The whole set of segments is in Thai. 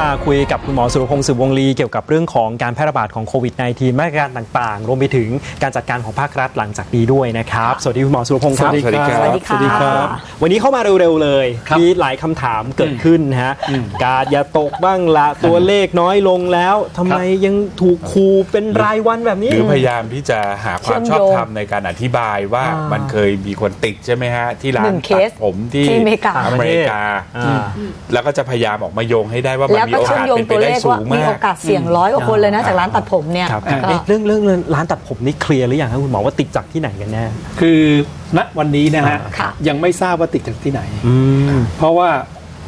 มาคุยกับคุณหมอสุรพงศ์สืบวงลีเกี่ยวกับเรื่องของการแพร่ระบาดของโควิด -19 มาตรการต่างๆ รวมไปถึงการจัดการของภาครัฐหลังจากนี้ด้วยนะครับ สวัสดีคุณหมอสุรพงศ์ครับ สวัสดีครับ สวัสดีค่ะสวัสดีครับ วันนี้เข้ามาเร็วๆเลยครับมีหลายคำถามเกิดขึ้นนะฮะ กาดอย่าตกบ้างละตัวเลขน้อยลงแล้วทำไมยังถูกคูเป็นรายวันแบบนี้หรือพยายามที่จะหาความชอบเชื่อมโยงธรรมในการอธิบายว่าอ่ามัมันเคยมีคนติดใช่ไหมฮะที่ร้าหนนึ่งเคตัสดผมที่ที่อเมริกาอเมริกาอ่าแล้วก็จะพยายามออกมาโยงให้ได้ว่ามันแล้วมีก็โอเชื่อมกาสโยงเป็นไปตัวเลได้ขสูว่างมีมาโอกกาสเสี่ยงร้อยกว่าคนเลยนะจากร้านตัดผมเนี่ยครับก็เอ๊ะเรื่องเรื่องเรื่องร้านตัดผมนี่เคลียร์หรือยังครับคุณหมอว่าติดจากที่ไหนกันแน่คือณวันนี้นะฮะค่ะยังไม่ทราบว่าติดจากที่ไหนอืมเพราะว่า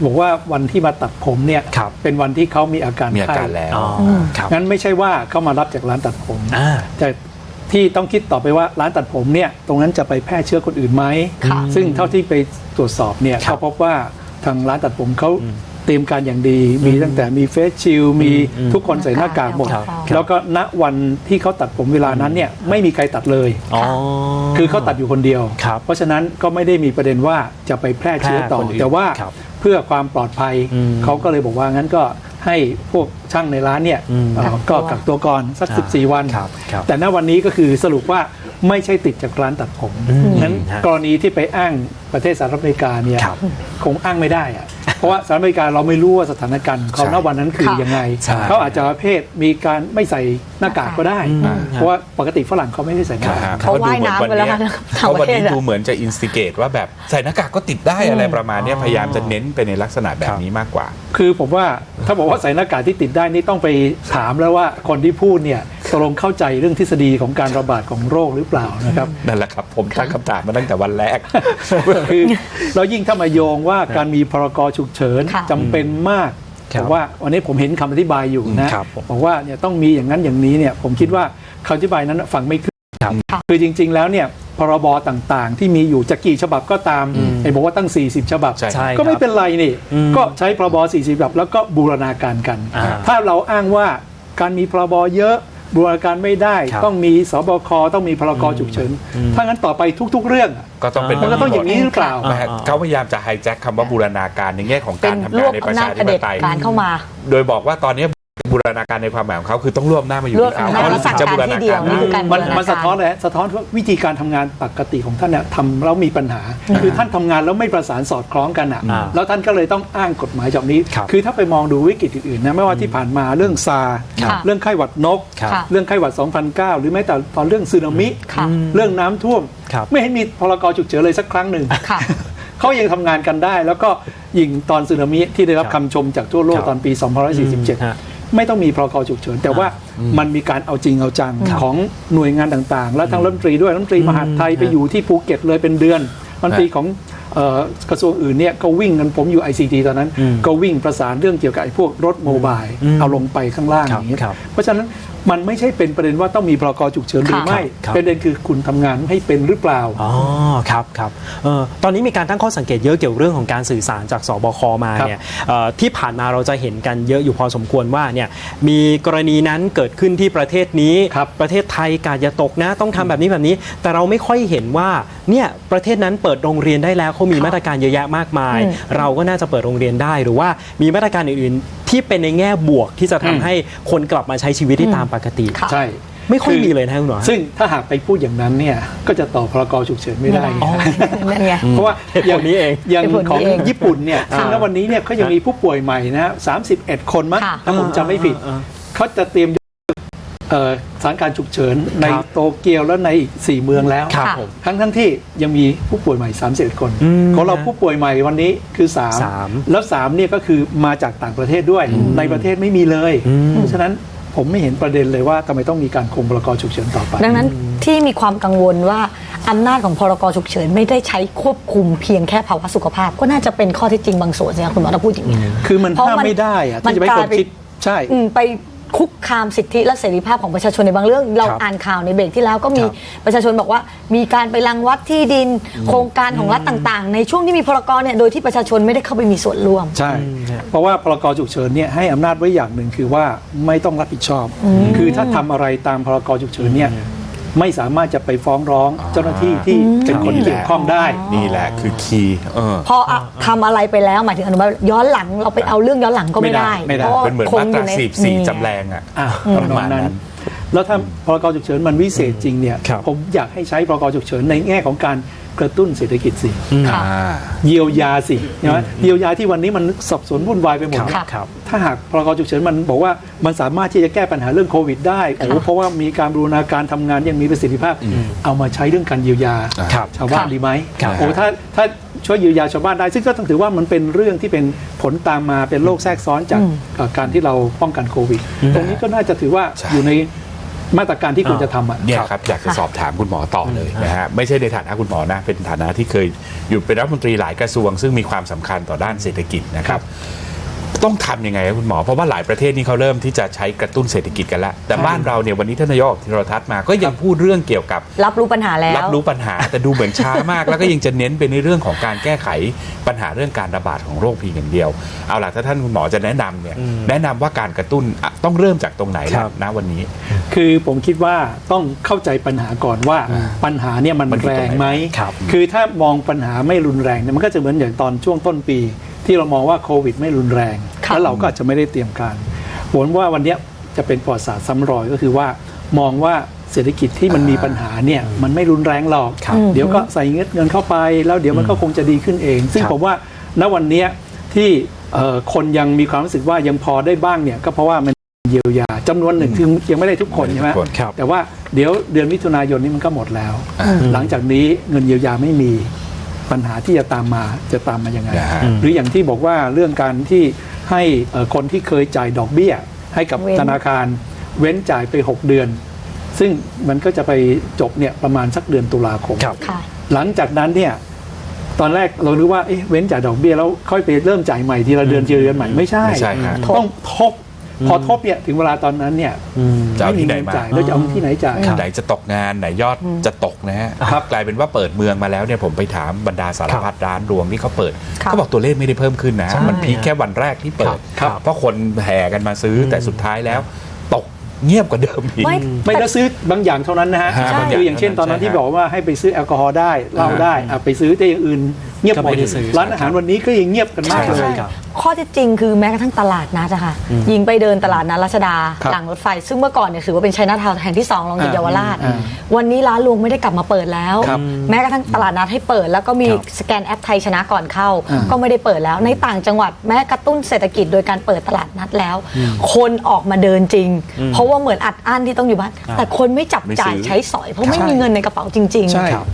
บอกว่าวันที่มาตัดผมเนี่ยครับเป็นวันที่เขามีอาการมีอาการไข้แล้วอ๋อครับงั้นไม่ใช่ว่าเขามารับจากร้านตัดผมอ่าแต่ที่ต้องคิดต่อไปว่าร้านตัดผมเนี่ยตรงนั้นจะไปแพร่เชื้อคนอื่นไหมค่ะซึ่งเท่าที่ไปตรวจสอบเนี่ยครับเขาพบว่าทางร้านตัดผมเขาเตรียมการอย่างดี มีตั้งแต่มีเฟสชิลมีอืมทุกคนใส่หน้ากากหมดครับแล้วก็ณวันที่เขาตัดผมเวลานั้นเนี่ยไม่มีใครตัดเลยอ๋อคือเขาตัดอยู่คนเดียวครับเพราะฉะนั้นก็ไม่ได้มีประเด็นว่าจะไปแพร่เชื้อต่อแพร่คนอื่นแต่ว่าครับเพื่อความปลอดภัยอืมเขาก็เลยบอกว่างั้นก็ให้พวกช่างในร้านเนี่ยอืมเอ่อก็กักตัวก่อนสักอ่า14 วันครับครับแต่ณวันนี้ก็คือสรุปว่าไม่ใช่ติดจากร้านตัดผมอืมนั้นฮะกรณีที่ไปอ้างประเทศสหรัฐอเมริกาเนี่ยครับคงอ้างไม่ได้อะเพราะว่าสหรัฐอเมริกาเราไม่รู้ว่าสถานการณ์ของเขาใช่ณวันนั้นคือค่ะยังไงใช่เขาอาจจะประเภทมีการไม่ใส่หน้ากากก็ได้อืมเพราะว่าปกติฝรั่งเขาไม่ได้ใส่หน้ากากเขาว่ายน้ำไปแล้วนะเขาวันนี้ต่างประเทศอะดูเหมือนจะอินสติเกตว่าแบบใส่หน้ากากก็ติดได้อะไรประมาณเนี้ยพยายามจะเน้นไปในลักษณะแบบนี้มากกว่า คือผมว่าถ้าบอกว่าใส่หน้ากากที่ติดได้นี่ต้องไปถามแล้วว่าคนที่พูดเนี่ยตกลงเข้าใจเรื่องทฤษฎีของการระบาดของโรคหรือเปล่านะครับ นั่นแหละครับ ผมตั้งคำถามมาตั้งแต่วันแรกคือเรายิ่งถ้ามาโยงว่าการมีพรกฉุกเฉินค่ะจำเป็นมากครับบอกว่าวันนี้ผมเห็นคำอธิบายอยู่นะครับผมบอกว่าเนี่ยต้องมีอย่างนั้นอย่างนี้เนี่ยผมคิดว่าคำอธิบายนั้นฟังไม่ขึ้นครับคือจริง ๆ แล้วเนี่ย พรบต่างๆ ที่มีอยู่จะกี่ฉบับก็ตามไอ้บอกว่าตั้ง 40 ฉบับ ใช่ใช่ก็ไม่ครับเป็นไรนี่อืมก็ใช้พรบ40ฉบับ แล้วก็บูรณาการกันอ่าถ้าเราอ้างว่าการมีพรบเยอะบูรณาการไม่ได้ครับต้องมีสบคต้องมีพรกฉุกเฉินอืมถ้างั้นต่อไปทุก ๆ เรื่องอะก็ต้องเป็นมันก็ต้องอย่างนี้หรือเปล่านะฮะเขาพยายามจะไฮแจ็คคำว่าบูรณาการในแง่ของเป็การนทำรงาวนบในประอำนาชาจธิเผปด็จไตยการเข้ามา โดยบอกว่าตอนนี้ บูรณาการในความหมายของเขาคือต้องรวบหน้ามาอยู่รวบที่เขาอำนาจเขาและสั่งจะการบูรณาที่เดียกาวรนี่คือการมันบูรณามันสะท้อนอะไรสะท้อนว่าวิธีการทำงานปกติของท่านเนี่ยทำแล้วมีปัญหา คือท่านทำงานแล้วไม่ประสานสอดคล้องกันอะอ่าแล้วท่านก็เลยต้องอ้างกฎหมายจากนี้ครับอถ้าไปมองดูวิกฤตอื่นๆนะไม่ว่าที่ผ่านมาเรื่องซาร์ครับเรื่องไข้หวัดนกครับค่ะเรื่องไข้หวัด 2009 หรือแม้แต่ตอนเรื่องสึนามิค่ะเรื่องน้ำท่วมครับไม่เห็นมีพรกฉุกเฉินเลยสักครั้งหนึ่งค่ะเขายังทำงานกันได้ แล้วก็ยิงตอนสึนามิที่ได้รับครับคำชมจากทั่วโลกครับตอนปีอืมฮะ2547 ไม่ต้องมีพรกฉุกเฉิน แต่ว่ามันมีการเอาจริงเอาจังของหน่วยงานต่างๆ และทั้งรัฐมนตรีด้วยรัฐมนตรีมหาดไทยไปอยู่ที่ภูเก็ตเลยเป็นเดือนรัฐมนตรีของเอ่อ กระทรวงอื่นเนี่ยก็วิ่งกันผมอยู่ ICT ตอนนั้นอืมก็วิ่งประสานเรื่องเกี่ยวกับไอ้พวกรถโมบายอืมเอาลงไปข้างล่างคอรับย่างนี้ยครับเพราะฉะนั้นมันไม่ใช่เป็นประเด็นว่าต้องมีพรกฉุกเฉินหรือค่ะไม่ครับประเด็นคือคุณทำงานให้เป็นหรือเปล่าอ๋อครับครับเอ่อตอนนี้มีการตั้งข้อสังเกตเยอะเกี่ยวเรื่องของการสื่อสารจากสบคมาครับเนี่ยเอ่อที่ผ่านมาเราจะเห็นกันเยอะอยู่พอสมควรว่าเนี่ยมีกรณีนั้นเกิดขึ้นที่ประเทศนี้ครับประเทศไทยกาดอย่าตกนะ ต้องทำแบบนี้แบบนี้ แต่เราไม่ค่อยเห็นว่าเนี่ยประเทศนั้นเปิดโรงเรียนได้แล้วเขามีมาตรการเยอะแยะมากมายอืมเราก็น่าจะเปิดโรงเรียนได้ หรือว่ามีมาตรการอื่นๆ ที่เป็นในแง่บวกที่จะทำอืมให้คนกลับมาใช้ชีวิตได้ตามปกติค่ะใช่ไม่ค่อยคือมีเลยนะคุณหมอซึ่งถ้าหากไปพูดอย่างนั้นเนี่ยก็จะต่อพรกฉุกเฉินไม่ได้ไงอ๋อนั่นไงเพราะว่าเหตุผลนี้เองอย่างเหตุผลของนี้เองญี่ปุ่นเนี่ยซึ่งณวันนี้เนี่ยเขายังมีผู้ป่วยใหม่นะฮะ31คนมั้งค่ะถ้าผมจำไม่ผิดอ่าเขาจะเตรียมเอ่อ สถานการณ์ฉุกเฉินในครับโตเกียวและในอีก 4 เมืองแล้วครับค่ะผมทั้งทั้งที่ยังมีผู้ป่วยใหม่ 31 คนอืมของเราผู้ป่วยใหม่วันนี้คือสาม3แล้ว3เนี่ยก็คือมาจากต่างประเทศด้วย ในประเทศไม่มีเลยอืมเพราะฉะนั้นผมไม่เห็นประเด็นเลยว่าทำไมต้องมีการคงพรกฉุกเฉินต่อไป ดังนั้นที่มีความกังวลว่าอำนาจของพรกฉุกเฉินไม่ได้ใช้ควบคุมเพียงแค่ภาวะสุขภาพ ก็น่าจะเป็นข้อเท็จจริงบางส่วนสิคะคุณหมอถ้าพูดอย่างนี้ยคือมันเพราะห้ามมันไม่ได้อะมันที่จะไม่กคลายนไปคิดใช่อืมไป คุกคามสิทธิและเสรีภาพของประชาชนในบางเรื่อง เราครับอ่านข่าวในเบรกที่แล้วก็มีครับประชาชนบอกว่า มีการไปรังวัดที่ดิน โครงการของรัฐต่างๆ ในช่วงที่มีพรกเนี่ยโดยที่ประชาชนไม่ได้เข้าไปมีส่วนร่วม ใช่อืมฮะเพราะว่าพรกฉุกเฉินเนี่ยให้อำนาจไว้อย่างหนึ่งคือว่าไม่ต้องรับผิดชอบ คือถ้าทำอะไรตามพรกฉุกเฉินเนี่ย ไม่สามารถจะไปฟ้องร้องเจ้าหน้าที่ที่เป็นคนเกี่ยวข้องได้ นี่แหละคือคีย์เออ พออะทำอะไรไปแล้วหมายถึงอนุมัติย้อนหลังเราไปเอาเรื่องย้อนหลังก็ไม่ได้ไม่ได้พราะว่าเป็นเหมือนคมางตยู่ราใน สีสี่นี่จำแรงอะอะประทำนอมางณนั้นั้นน แล้วถ้าพรกฉุกเฉินมันวิเศษจริงเนี่ยครับผมอยากให้ใช้พรกฉุกเฉินในแง่ของการกระตุ้นเศรษฐกิจสิค่ะอ่าเยียวยาสิใช่ไหมเยียวยาที่วันนี้มันสับสนวุ่นวายไปหมดครับค่ะครับถ้าหากพรกฉุกเฉินมันบอกว่ามันสามารถที่จะแก้ปัญหาเรื่องโควิดได้โอ้โหเพราะว่ามีการบูรณาการทำงานอยังมีประสิทธิภาพ เอามาใช้เรื่องการเยียวยาครับชาวบ้านค่ะดีไหมครับโอ้ถ้าถ้า ช่วยเยียวยาชาวบ้านได้ ซึ่งก็ต้องถือว่ามันเป็นเรื่องที่เป็นผลตามมาเป็นโรคแทรกซ้อนจากเอ่อการที่เราป้องกันโควิด ตรงนี้ก็น่าจะถือว่าใช่อยู่ในมาตรการที่ควรจะทำอะเนี่ยครับอยากจะสอบถามคุณหมอต่อเลยนะฮะไม่ใช่ในฐานะคุณหมอนะเป็นฐานะที่เคยอยู่เป็นรัฐมนตรีหลายกระทรวง ซึ่งมีความสำคัญต่อด้านเศรษฐกิจนะครับ ต้องทำยังไงครับคุณหมอ เพราะว่าหลายประเทศนี่เขาเริ่มที่จะใช้กระตุ้นเศรษฐกิจกันแล้ว แต่บ้านเราเนี่ยวันนี้ท่านนายกที่เราทัศน์มาก็ยังพูดเรื่องเกี่ยวกับ รับรู้ปัญหาแล้ว รับรู้ปัญหาแต่ดูเหมือนช้ามาก แล้วก็ยังจะเน้นไปในเรื่องของการแก้ไขปัญหาเรื่องการระบาดของโรคเพียงอย่างเดียว เอาล่ะถ้าท่านคุณหมอจะแนะนำเนี่ยแนะนำว่าการกระตุ้นอะต้องเริ่มจากตรงไหนครับนะวันนี้ คือผมคิดว่าต้องเข้าใจปัญหาก่อนว่าปัญหาเนี่ยมันมันอยู่แรตรงงไหนไหมครับคือถ้ามองปัญหาไม่รุนแรงเนี่ยมันก็จะเหมือนอย่างตอนช่วงต้นปี ที่เรามองว่าโควิดไม่รุนแรงครับแล้วเราก็อาจจะไม่ได้เตรียมการผมว่าวันเนี้ยจะเป็นประวัติศาสตร์ซ้ำรอยก็คือว่ามองว่าเศรษฐกิจที่มันมีปัญหาเนี่ยมันไม่รุนแรงหรอกครับเดี๋ยวก็ใส่เงินเงินเข้าไป แล้วเดี๋ยวมันก็คงจะดีขึ้นเอง ซึ่งครับผมว่าณวันเนี้ยที่เอ่อคนยังมีความรู้สึกว่ายังพอได้บ้างเนี่ยก็เพราะว่ามันเยียวยาจำนวนหนึ่งคือยังไม่ได้ทุกคนใช่ไหมไม่ได้ทุกคนครับแต่ว่าเดี๋ยวเดือนมิถุนายนนี้มันก็หมดแล้ว หลังจากนี้เงินเยียวยาไม่มี ปัญหาที่จะตามมาจะตามมายังไง นะฮะ หรืออย่างที่บอกว่าเรื่องการที่ให้เอ่อคนที่เคยจ่ายดอกเบี้ย ให้กับเว้น ธนาคารเว้นจ่ายไป 6 เดือน ซึ่งมันก็จะไปจบเนี่ยประมาณสักเดือนตุลาคม ครับ ค่ะ หลังจากนั้นเนี่ยตอนแรกเราคิดว่าเอ๊ะเว้นจ่ายดอกเบี้ยแล้วค่อยไปเริ่มจ่ายใหม่ทีละเดือนทีละเดือนใหม่ไม่ใช่ไม่ใช่ฮะต้องทบ พอทบเนี่ยถึงเวลาตอนนั้นเนี่ยอืมจะเอาที่ไหนมาจ่ายแล้วจะเอาที่ไหนจ่ายไหนจะตกงานไหนยอดจะตกนะฮะครับกลายเป็นว่าเปิดเมืองมาแล้วเนี่ยผมไปถามบรรดาสารพัดร้านรวงที่เขาเปิดครับเขาบอกตัวเลขไม่ได้เพิ่มขึ้นนะใช่มันพีคแค่วันแรกที่เปิดครับเพราะคนแห่กันมาซื้ออแต่สุดท้ายแล้วตกเงียบกว่าเดิมอีกไม่ไม่ได้ซื้อบางอย่างเท่านั้นนะฮะใช่คืออย่างเช่นตอนนั้นใช่ที่บอกว่าให้ไปซื้อแอลกอฮอล์ได้เหล้าได้อะไปซื้อแต่อย่างอื่น เงียบก็หมดไม่ได้ซื้อร้านอาหารวันนี้ก็ยังเงียบกันมากใช่เลใช่ยครับข้อเท็จจริงคือแม้กระทั่งตลาดนัดอะค่ะยิงไปเดินตลาดนัดรัชดาครับหลังรถไฟ ซึ่งเมื่อก่อนเนี่ยถือว่าเป็นชัยนาทาวน์แห่งที่2รองจากอ่าเยาวราชอ่าวันนี้ร้านรวงไม่ได้กลับมาเปิดแล้วครับแม้กระทั่งตลาดนัดให้เปิด แล้วก็มีครับสแกนแอปไทยชนะก่อนเข้าอ่าก็ไม่ได้เปิดแล้ว ในต่างจังหวัดแม้กระตุ้นเศรษฐกิจโดยการเปิดตลาดนัดแล้ว คนออกมาเดินจริง เพราะว่าเหมือนอัดอั้นที่ต้องอยู่บ้านแต่คนไม่จับไม่จ่ายซื้อใช้สอย เพราะไม่ใช่มีเงินในกระเป๋าจริง ๆ ใช่ครับ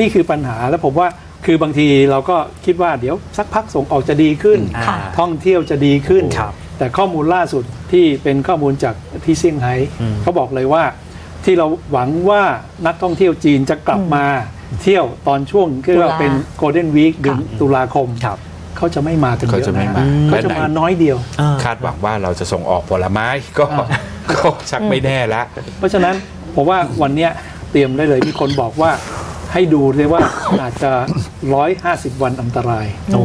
นี่คือปัญหาแล้วผมว่า คือบางทีเราก็คิดว่าเดี๋ยวสักพักส่งออกจะดีขึ้น ค่ะท่องเที่ยวจะดีขึ้น ครับแต่ข้อมูลล่าสุดที่เป็นข้อมูลจากที่เซี่ยงไฮ้เขาบอกเลยว่า ที่เราหวังว่านักท่องเที่ยวจีนจะกลับมาเที่ยวตอนช่วงที่เราเป็นโกลเด้นวีคเดือนตุลาคม ครับ เขาจะไม่มากันเยเขาอะจะไม่นะมาเขาจะมาน้อยเดียวอ่าคาดหวังว่าเราจะส่งออกผลไม้ก็ก็ชักไม่แน่ละ เพราะฉะนั้นผมว่าวันเนี้ยเตรียมได้เลยมีคนบอกว่า ให้ดูเลยว่าอาจจะ 150 วันอันตราย โอ้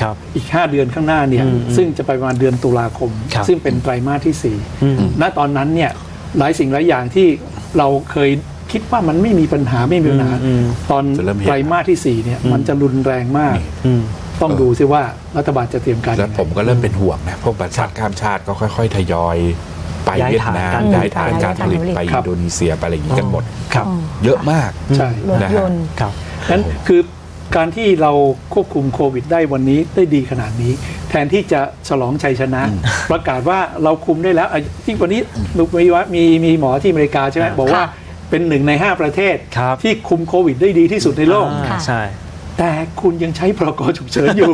ครับ อีก 5 เดือนข้างหน้าเนี่ยอืมซึ่งจะไปประมาณเดือนตุลาคมครับซึ่งเป็นไตรมาสที่อืม4ณ ตอนนั้นเนี่ยหลายสิ่งหลายอย่างที่เราเคยคิดว่ามันไม่มีปัญหาไม่มีปัญหาอืมตอนจะเริ่มเห็นไตรมาสที่ 4 เนี่ย มันจะรุนแรงมากอืมต้องดูซิว่ารัฐบาลจะเตรียมการแล้ยัวงไงผมก็เริ่มเป็นห่วงนะพวกประชาติข้ามชาติก็ค่อย ๆ ทยอย ไปย้ายเวียดฐานนามกันย้ายฐานการผลิตย้ายฐานผลิตไปครัอิบนโดนีเซียไปอะไรอย่างนี้กันหมดครับ เยอะมากใช่รถยนต์ครับนั้นคือการที่เราควบคุมโควิดได้วันนี้ได้ดีขนาดนี้ แทนที่จะฉลองชัยชนะ ประกาศว่าเราคุมได้แล้วอะที่วันนี้มีว่ามีมีหมอที่อเมริกาใช่ไหมค่ะบอกว่าเป็นหนึ่งใน 5 ประเทศครับที่คุมโควิดได้ดีที่สุดในโลกอ่าใช่แต่คุณยังใช้พรกฉุกเฉินอยู่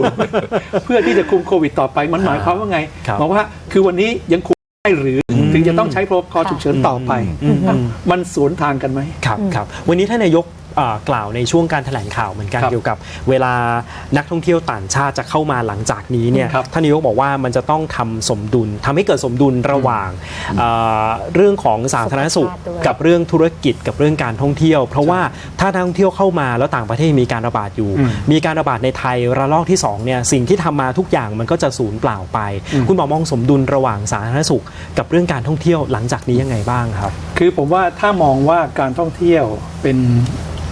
เพื่อที่จะคุมโควิดต่อไปมันหมายความว่าไงครับหมายว่าคือวันนี้ยังคุม ได้หรืออถึงจะต้องใช้พรกฉุกเฉินต่อไปอืมอืมมันสวนทางกันไหม ครับครับ วันนี้ท่านนายกเอ่อ กล่าวในช่วงการแถลงข่าวเหมือนกันครับเกี่ยวกับเวลานักท่องเที่ยวต่างชาติจะเข้ามาหลังจากนี้เนี่ยครับท่านนายกบอกว่ามันจะต้องทำสมดุลทำให้เกิดสมดุลระหว่างเอ่อเรื่องของสาธารณสุขสุขภาพด้วยกับเรื่องธุรกิจกับเรื่องการท่องเที่ยว เพราะว่าถ้านักท่องเที่ยวเข้ามาแล้วต่างประเทศมีการระบาดอยู่อืมมีการระบาดในไทยระลอกที่สองเนี่ยสิ่งที่ทำมาทุกอย่างมันก็จะสูญเปล่าไปอืมคุณหมอมองสมดุลระหว่างสาธารณสุข กับเรื่องการท่องเที่ยวหลังจากนี้ยังไงบ้างครับ คือผมว่าถ้ามองว่าการท่องเที่ยวเป็น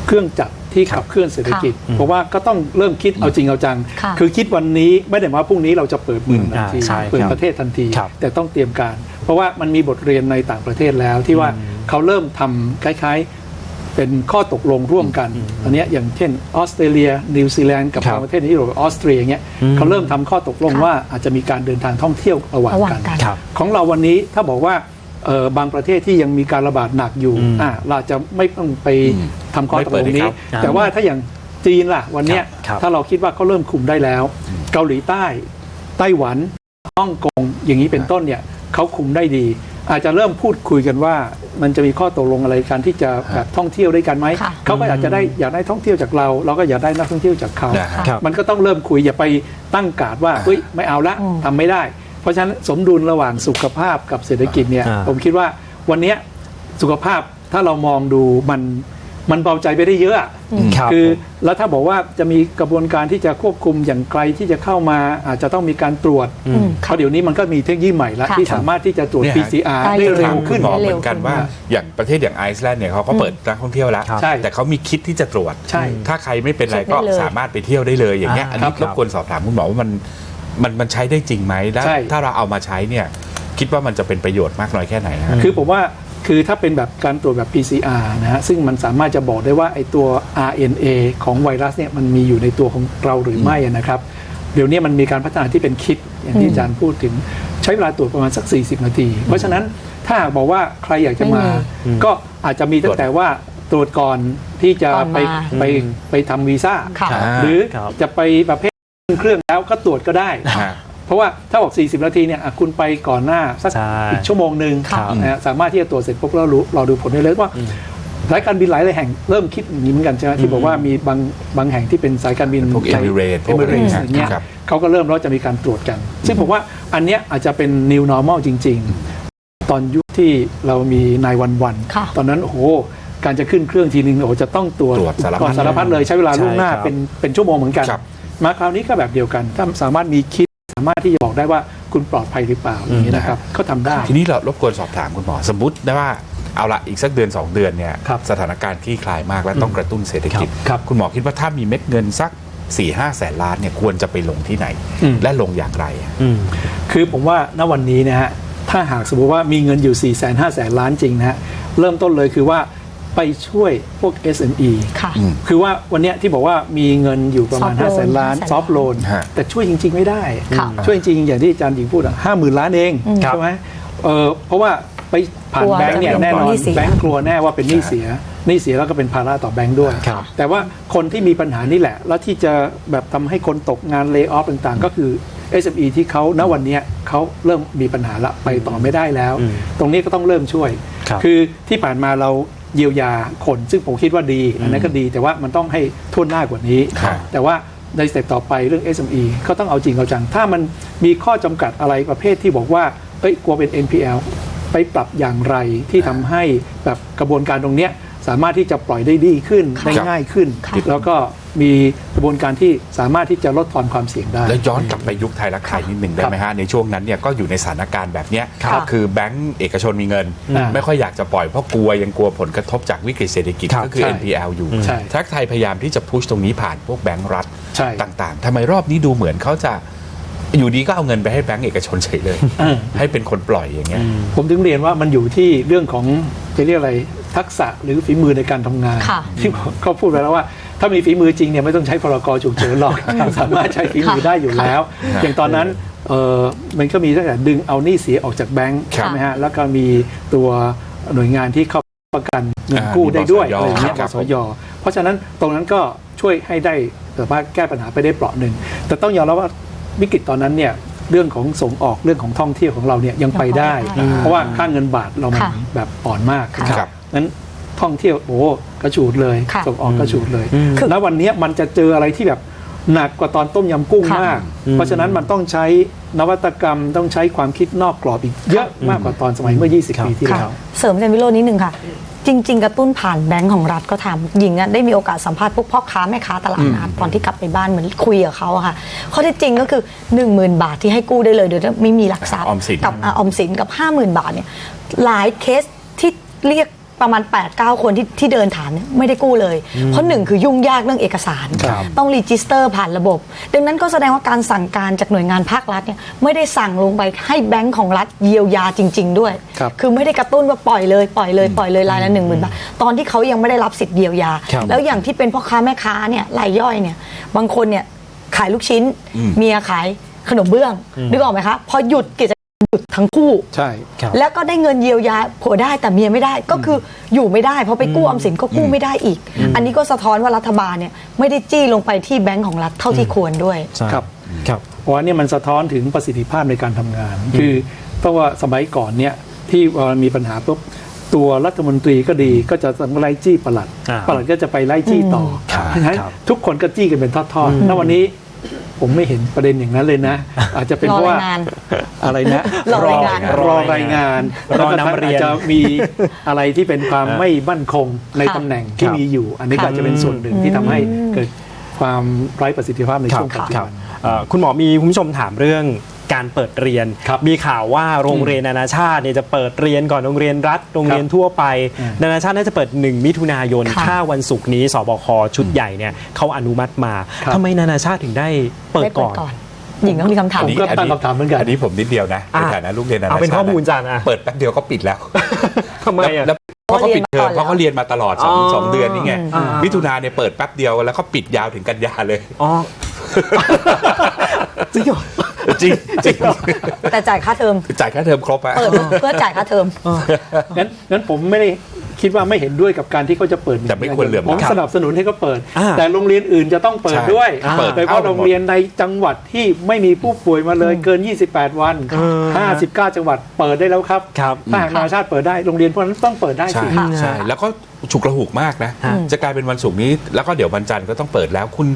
เครื่องจักรที่ขับเคลื่อนเศรษฐกิจผมว่าก็ต้องเริ่มคิดเอาจริงเอาจังค่ะคือคิดวันนี้ไม่ได้หมายว่าพรุ่งนี้เราจะเปิดเมืองทันทีอ่าใช่เปิดครับประเทศทันทีครับแต่ต้องเตรียมการ เพราะว่ามันมีบทเรียนในต่างประเทศแล้วที่ว่าเขาเริ่มทำคล้ายๆ เป็นข้อตกลงร่วมกันอันเนี้ยอย่างเช่นออสเตรเลีย นิวซีแลนด์กับครับบางประเทศในยุโรปออสเตรียอย่างเงี้ยเขาเริ่มทำข้อตกลงค่ะว่าอาจจะมีการเดินทางท่องเที่ยวระหว่างระหว่างกันกันครับของเราวันนี้ถ้าบอกว่าเอ่อบางประเทศที่ยังมีการระบาดหนักอยู่อืมอ่าเราจะไม่ต้องไป ทำข้อตกลงไม่เปิดให้นี้เขาแต่ว่าถ้าอย่างจีนล่ะ วันเนี้ยครับถ้าเราคิดว่าเขาเริ่มคุมได้แล้ว เกาหลีใต้ไต้หวันฮ่องกงอย่างนี้เป็นต้นเนี่ยเขาคุมได้ดี อาจจะเริ่มพูดคุยกันว่า มันจะมีข้อตกลงอะไรกันที่จะแบบท่องเที่ยวด้วยกันไหมค่ะเขาก็อยากจะได้อยากได้ท่องเที่ยวจากเรา เราก็อยากได้นักท่องเที่ยวจากเขานะฮะครับมันก็ต้องเริ่มคุยอย่าไปตั้งการดว่าเฮ้ยไม่เอาละอืมทำไม่ได้ เพราะฉะนั้นสมดุลระหว่างสุขภาพกับเศรษฐกิจเนี่ยอ่าผมคิดว่าวันเนี้ยสุขภาพถ้าเรามองดูมัน มันเบาใจไปได้เยอะอะครับคือแล้วถ้าบอกว่าจะมีกระบวนการที่จะควบคุมอย่างไกลที่จะเข้ามาอาจจะต้องมีการตรวจอืมเพราะเดี๋ยวนี้มันก็มีเทคโนโลยีใหม่แล้วค่ะที่สามารถที่จะตรวจเนี่ยฮะ PCR ได้ได้เร็เร็ววคุขึ้ณนหมอได้เหเร็วมือนกันขึ้นว่า อย่างประเทศอย่างไอซ์แลนด์เนี่ยเขาก็เปิดนักท่องเที่ยวแล้วครับใช่แต่เขามีคิดที่จะตรวจใช่ถ้าใครไม่เป็นไรเช็คได้ก็เลยสามารถไปเที่ยวได้เลยอย่างเงี้ยอ่าอันนี้ครับรบกวนสอบถามคุณหมอว่ามันมันมันใช้ได้จริงไหมแล้วใช่ถ้าเราเอามาใช้เนี่ยคิดว่ามันจะเป็นประโยชน์มากน้อยแค่ไหนฮะคือผมว่า คือถ้าเป็นแบบการตรวจแบบ PCR นะฮะซึ่งมันสามารถจะบอกได้ว่าไอตัว RNA ของไวรัสเนี่ยมันมีอยู่ในตัวของเราหรือไม่นะครับ เดี๋ยวนี้มันมีการพัฒนาที่เป็นคิดอย่างที่อาจารย์พูดถึงใช้เวลาตรวจประมาณสัก 40 นาที เพราะฉะนั้นถ้าหากบอกว่าใครอยากจะมาไม่มีก็อาจจะมีตั้งแต่ว่าตรวจก่อนที่จะก่อนไปมาไปไปทำวีซ่าค่ะอ่าหรือครับจะไปประเภทเครื่องแล้วก็ตรวจก็ได้ฮะเพ ราะว่าถ้าบอก 40 นาทีเนี่ยอะคุณไปก่อนหน้าสักใช่อีกชั่วโมงหนึ่งครับนะฮะสามารถที่จะตรวจเสร็จปุ๊บแล้วรู้เราดูผลได้เลยว่าสายการบินหลายๆแห่งเริ่มคิดอย่างนี้เหมือนกันใช่ไหมที่บอกว่ามีบางบางแห่งที่เป็นสายการบินพวก Emirates พเอวกมิอะไรเรอย่างสเงี้ยอย่างเงี้ย ครับ เขาก็เริ่มแล้วจะมีการตรวจกัน ซึ่งผมว่าอันเนี้ยอาจจะเป็น new normal จริง ๆ ตอนยุคที่เรามีนายวันวันค่ะ ตอนนั้นโอ้โห การจะขึ้นเครื่องทีนึงโอ้โหจะต้องตรวจตรวจสารพัดก่อนสารพัดเลยใช้เวลาล่วงหน้าใช่ครับเป็นเป็นชั่วโมงเหมือนกัน ครับ มาคราวนี้ก็แบบเดียวกัน ถ้าสามารถมีคิดสามารถที่จะบอกได้ว่าคุณปลอดภัยหรือเปล่าอย่างนี้นะครับเขาทำได้ ทีนี้เรารบกวนสอบถามคุณหมอ สมมติได้ว่าเอาละอีกสักเดือน 2 เดือนเนี่ยครับสถานการณ์คลี่คลายมากและต้องกระตุ้นเศรษฐกิจครับคุณหมอคิดว่าถ้ามีเม็ดเงินสัก4ี่ห้าแสนล้านเนี่ยควรจะไปลงที่ไหน อืม และลงอย่างไรอะ อืมคือผมว่าณวันนี้นะฮะถ้าหากสมมติว่ามีเงินอยู่4 5 0 0 0 0ล้านจริงนะฮะเริ่มต้นเลยคือว่า ไปช่วยพวก SME ค่ะอืมคือว่าวันเนี้ยที่บอกว่ามีเงินอยู่ประมาณ5 0 0 Soft 0 0 0ล้าน loan ซอฟโลน ฮะแต่ช่วยจริง ๆ ไม่ได้ ค่ะช่วยจริง ๆ อย่างที่อาจารย์หญิงพูดอะห้าหมื่นล้านเองอืมใช่ไหมเออเพราะว่าไปผ่านกลัวแบงค์เนี่ยจะเป็นแน่นอนหนี้เสีย แบงค์กลัวแน่ว่าเป็นหนี้เสียหนี้เสียแล้วก็เป็นภาระต่อแบงค์ด้วย ครับ แต่ว่าคนที่มีปัญหานี่แหละ แล้วที่จะแบบทำให้คนตกงานเลิกออฟต่างๆ ก็คือ SME ที่เขาณวันเนี้ยเขาเริ่มมีปัญหาละไปต่อไม่ได้แล้วอืมตรงนี้ก็ต้องเริ่มช่วย ครับอที่ผ่านมาเรา เยียวยาคนซึ่งผมคิดว่าดีอันนั้นก็ดีแต่ว่ามันต้องให้ทุ่นหน้ากว่านี้ครับแต่ว่าในสเต็ปต่อไปเรื่อง SME ก็ต้องเอาจริงเอาจัง ถ้ามันมีข้อจำกัดอะไรประเภทที่บอกว่าเอ้ยกลัวเป็น NPL ไปปรับอย่างไรที่ทำให้แบบกระบวนการตรงเนี้ยสามารถที่จะปล่อยได้ดีขึ้นค่ะได้ง่ายขึ้นค่ะแล้วก็ มีกระบวนการที่สามารถที่จะลดทอนความเสี่ยงได้ แล้วย้อนกลับไปยุคไทยรักไทยนิดหนึ่งได้ไหมฮะ ในช่วงนั้นเนี่ยก็อยู่ในสถานการณ์แบบเนี้ยครับคือแบงก์เอกชนมีเงิน อ่าไม่ค่อยอยากจะปล่อยเพราะกลัวยังกลัวผลกระทบจากวิกฤตเศรษฐกิจครับก็คือ ใช่ NPL อยู่ใช่ทักไทยพยายามที่จะพุชตรงนี้ผ่านพวกแบงก์รัฐใช่ ต่างๆทำไมรอบนี้ดูเหมือนเขาจะอยู่ดีก็เอาเงินไปให้แบงก์เอกชนเฉยเลย เออให้เป็นคนปล่อยอย่างเงี้ย ผมถึงเรียนว่ามันอยู่ที่เรื่องของจะเรียกอะไรทักษะหรือฝีมือในการทำงาน ค่ะ ที่เขาพูดไปแล้วว่า ถ้ามีฝีมือจริงเนี่ยไม่ต้องใช้พรกฉุกเฉินหรอกสามารถใช้ฝีมือได้อยู่แล้วค่ะอย่างตอนนั้นเออมันก็มีตั้งแต่ดึงเอาหนี้เสียออกจากแบงค์ครับใช่ไหมฮะแล้วก็มีตัวหน่วยงานที่เข้าประกันเงินกู้อ่าได้ด้วยมีอะไรอย่างเงี้ยคบรับสยเพราะฉะนั้นตรงนั้นก็ช่วยให้ได้สามารถแก้ปัญหาไปได้เปราะหนึ่งแต่ต้องยอมรับว่าวิกฤตตอนนั้นเนี่ยเรื่องของส่งออกเรื่องของท่องเที่ยวของเราเนี่ยยังไปได้ยังพอได้เพราะว่าค่าเงินบาทเรามันค่ะแบบอ่อนมากค่ะครับนั้นโทท่องเที่ยวโอ้กระฉูดเลยค่ะ ส่งออกกระฉูดเลยอืมแล้ววันเนี้ยมันจะเจออะไรที่แบบหนักกว่าตอนต้มยำกุ้งค่ะมาก อืมเพราะฉะนั้นมันต้องใช้นวัตกรรมต้องใช้ความคิดนอกกรอบอีกเยอะมากกว่าตอนสมัยเมื่อ 20 ปีที่ค่ะแล้ว เสริมอาจารย์วิโรจน์นิดนึงค่ะ จริง ๆ กระตุ้นผ่านแบงก์ของรัฐก็ทำหญิงอะได้มีโอกาสสัมภาษณ์พวกพ่อค้าแม่ค้าตลาดนัดตอนที่กลับไปบ้านเหมือนคุยกับเขาอะค่ะข้อเท็จจริงก็คือ 1 0,000 บาทที่ให้กู้ได้เลยโดยไม่มีหลักทรัพย์ออมสิน กับอะออมสินกับ 50,000 บาทเนี่ยหลายเคสที่เรียก ประมาณ 8-9 คนที่ที่เดินถามเนี่ยไม่ได้กู้เลย เพราะหนึ่งคือยุ่งยากเรื่องเอกสาร ครับต้องรีจิสเตอร์ผ่านระบบ ดังนั้นก็แสดงว่าการสั่งการจากหน่วยงานภาครัฐเนี่ยไม่ได้สั่งลงไปให้แบงก์ของรัฐเยียวยาจริง ๆ ด้วยครับคือไม่ได้กระตุ้นว่าปล่อยเลยปล่อยเลยปล่อยเลยรายละหนึ่งหมื่นบาทตอนที่เขายังไม่ได้รับสิทธิ์เยียวยา ครับ แล้วอย่างที่เป็นพ่อค้าแม่ค้าเนี่ยรายย่อยเนี่ยบางคนเนี่ยขายลูกชิ้น เมียขายขนมเบื้องนึกออกไหมคะพอหยุดกิจการ หยุดทั้งคู่ ใช่ครับ แล้วก็ได้เงินเยียวยาผัวได้แต่เมียไม่ได้ก็คืออยู่ไม่ได้เพราะไปกู้ออมสินก็กู้ไม่ได้อีก อันนี้ก็สะท้อนว่ารัฐบาลเนี่ยไม่ได้จี้ลงไปที่แบงก์ของรัฐเท่าที่ควรด้วย ใช่ครับ ครับ เพราะว่าเนี่ยมันสะท้อนถึงประสิทธิภาพในการทำงาน คือเพราะว่าสมัยก่อนเนี่ยที่เวลามีปัญหาปุ๊บตัวรัฐมนตรีก็ดีก็จะไล่จี้ประหลัดอ่าประหลัดก็จะไปไล่จี้ต่อครับเพราะฉะนั้นครับทุกคนก็จี้กันเป็นทอดๆถ้าวันนี้ ผมไม่เห็นประเด็นอย่างนั้นเลยนะ อาจจะเป็นเพราะว่ารอรายงานอะไรนะรอรายงานรอรายงานรอแล้วก็นำเรียนอาจจะมีอะไรที่เป็นความไม่มั่นคงในค่ะตำแหน่งที่ครับมีอยู่ อันนี้ก็อาจจะเป็นส่วนหนึ่งที่ทำให้เกิดความไร้ประสิทธิภาพในครัช่บวงปัจจุครับบันเอ่อคุณหมอมีคุณผู้ชมถามเรื่อง การเปิดเรียนครับมีข่าวว่าโรงเรียนนานาชาติเนี่ยจะเปิดเรียนก่อนโรงเรียนรัฐ โรงเรียนครับทั่วไปอืมนานาชาติน่าจะเปิด 1 มิถุนายนค่ะถ้าวันศุกร์นี้สบคชุดใหญ่เนี่ยเขาอนุมัติมาครับทำไมนานาชาติถึงได้เปิดได้เปิก่ดอนก่อนหญิงก็มีคำถามผมก็ตั้งคำถามเหมือนกันอันนี้ผมนิดเดียวนะอะในฐานะลูกเรียนนานาเอาเป็นชาติข้อมูลจานอะเปิดแป๊บเดียวก็ปิดแล้วทำไมอะแล้วเพราะเขาปิดเทอมเพราะเขาเรียนมาตลอดสองอ๋อสองเดือนนี่ไงอ่ามิมิถุนาเนี่ยเปิดแป๊บเดียวแล้วก็ปิดยาวถึงกันยาเลยอ๋อจริงเหรอ จริงจริงแต่จ่ายค่าเทอมจ่ายค่าเทอมครบอะเปิดเพื่อจ่ายค่าเทอมงั้นงั้นผมไม่ได้คิดว่าไม่เห็นด้วยกับการที่เขาจะเปิดแต่ไม่ควรเหลื่อมผมล้ำสนับสนุนให้เขาเปิดอ่าแต่โรงเรียนอื่นจะต้องเปิดใช่ด้วยอ่าเปิดโดยเฉพาะเท่ากันหมดโรงเรียนในจังหวัดที่ไม่มีผู้ป่วยมาเลยเกิน 28 วัน 59 จังหวัดเปิดได้แล้วครับครับถ้าหากนานาชาติเปิดได้โรงเรียนพวกนั้นต้องเปิดได้ใช่สิค่ะใช่แล้วก็ ฉุกระหุกมากนะฮะจะกลายเป็นวันศุกร์นี้ แล้วก็เดี๋ยววันจันทร์ก็ต้องเปิดแล้ว คุณ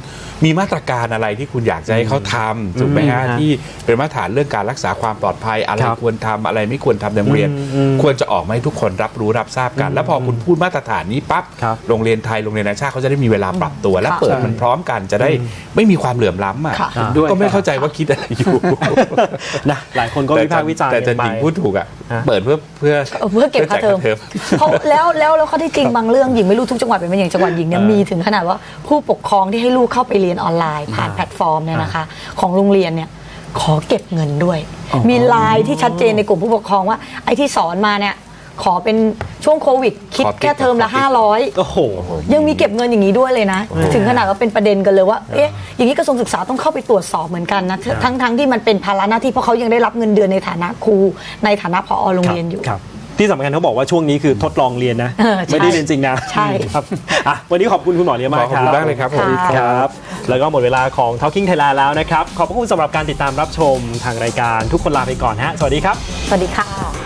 มีมาตรการอะไรที่คุณอยากจะให้เขาทำถูกไหมฮะอืมฮะที่เป็นมาตรฐานเรื่องการรักษาความปลอดภัย อะไรครับควรทำอะไรไม่ควรทำในโรงเรียนอืมอืมควรจะออกมาให้ทุกคนรับรู้รับทราบกัน แล้วพอคุณพูดมาตรฐานนี้ปั๊บครับโรงเรียนไทยโรงเรียนนานาชาติเขาจะได้มีเวลาปรับตัว และค่ะเปิดมันพร้อมกันจะได้ไม่มีความเหลื่อมล้ำอะค่ะด้วยก็ไม่เข้าใจว่าคิดอะไรอยู่นะหลายคนก็วิพากษ์วิจารณ์แต่กัจันนไปหญิงพูดถูกอะฮะเปิดเพื่อเพื่อเออเพื่อเก็บค่าเทอมจ่ยเพราะแล้วแล้วแล้วข้อที่จริงบางเรื่องหญิงไม่รู้ทุกจังหวัดเป็นไหมอย่างจังหวัดหญิงเนี่ยเออมีถึงขนาดว่าผู้ปกครองที่ให้ลูกเข้าไปเรียนออนไลน์ผ่านแพลตฟอร์มเนี่ยนะคะ ของโรงเรียนเนี่ยขอเก็บเงินด้วย มีไลน์ที่ชัดเจนในกลุ่มผู้ปกครองว่าไอ้ที่สอนมาเนี่ย ขอเป็นช่วงโควิด คิดขอติดแค่เทอมละ ขอติด500โอ้โหยังมีเก็บเงินอย่างนี้ด้วยเลยนะ ถึงขนาดว่าเป็นประเด็นกันเลยว่าเอ๊ะอย่างนี้กระทรวงศึกษาต้องเข้าไปตรวจสอบเหมือนกันนะทั้งทั้งที่มันเป็นภาระหน้าที่เพราะเขายังได้รับเงินเดือนในฐานะครูในฐานะผอโรงเรียนอยู่ ครับที่สำคัญเขาบอกว่าช่วงนี้คือทดลองเรียนนะ เออใช่ไม่ได้เรียนจริงนะใช่ ครับอะวันนี้ขอบคุณคุณหมอเลียมากขอบคุณมากเลยครับผมค่ะครับแล้วก็หมดเวลาของ Talking Thailand แล้วนะครับ ขอบพระคุณสำหรับการติดตามรับชมทางรายการทุกคนลาไปก่อนฮะ สวัสดีครับ สวัสดีค่ะ